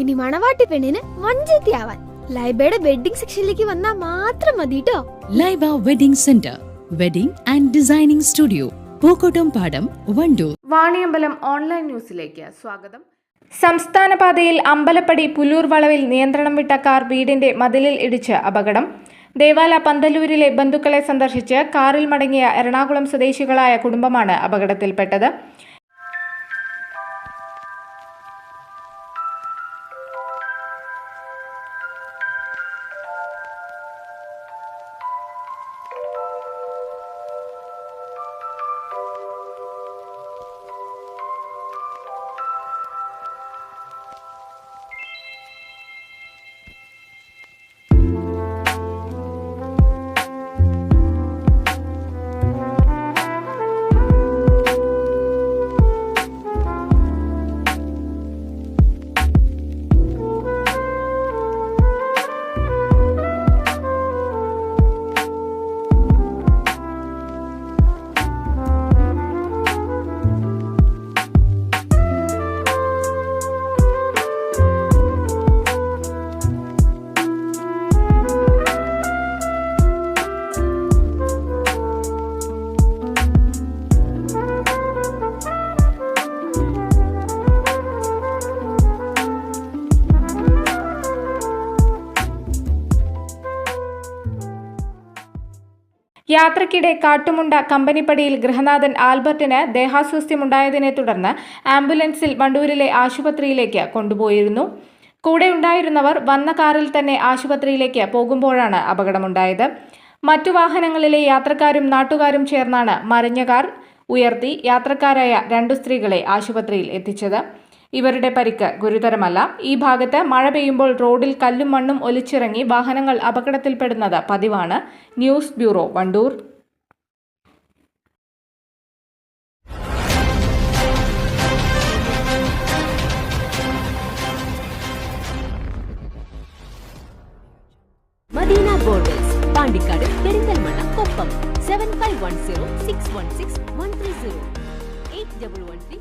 ഇനി മണവാട്ടി പെണ്ണിന് വഞ്ചത്തിയാവാൻ ലൈബയുടെ വെഡിങ് സെക്ഷനിലേക്ക് വന്നാൽ മാത്രം മതി കേട്ടോ Laiba wedding centre wedding and designing studio Pookkottumpadam Wandoor. Vaniyambalam online ന്യൂസിലേക്ക് സ്വാഗതം. സംസ്ഥാന പാതയിൽ അമ്പലപ്പടി പുല്ലൂർ വളവിൽ നിയന്ത്രണം വിട്ട കാർ വീടിന്റെ മതിലിൽ ഇടിച്ച് അപകടം. ദേവാല പന്തലൂരിലെ ബന്ധുക്കളെ സന്ദർശിച്ച് കാറിൽ മടങ്ങിയ എറണാകുളം സ്വദേശികളായ കുടുംബമാണ് അപകടത്തിൽപ്പെട്ടത്. യാത്രക്കിടെ കാട്ടുമുണ്ട കമ്പനിപ്പടിയിൽ ഗൃഹനാഥൻ ആൽബർട്ടിന് ദേഹാസ്വസ്ഥ്യമുണ്ടായതിനെ തുടർന്ന് ആംബുലൻസിൽ വണ്ടൂരിലെ ആശുപത്രിയിലേക്ക് കൊണ്ടുപോയിരുന്നു. കൂടെ ഉണ്ടായിരുന്നവർ വന്ന കാറിൽ തന്നെ ആശുപത്രിയിലേക്ക് പോകുമ്പോഴാണ് അപകടമുണ്ടായത്. മറ്റു വാഹനങ്ങളിലെ യാത്രക്കാരും നാട്ടുകാരും ചേർന്നാണ് മറിഞ്ഞ കാർ ഉയർത്തി യാത്രക്കാരായ രണ്ടു സ്ത്രീകളെ ആശുപത്രിയിൽ എത്തിച്ചത്. ഇവരുടെ പരിക്ക് ഗുരുതരമല്ല. ഈ ഭാഗത്ത് മഴ പെയ്യുമ്പോൾ റോഡിൽ കല്ലും മണ്ണും ഒലിച്ചിറങ്ങി വാഹനങ്ങൾ അപകടത്തിൽപ്പെടുന്നത് പതിവാണ്. News bureau Wandoor. Madina borders Pandikkad Perinthalmanna Koppam. Seven five one zero six one six one three zero eight double one three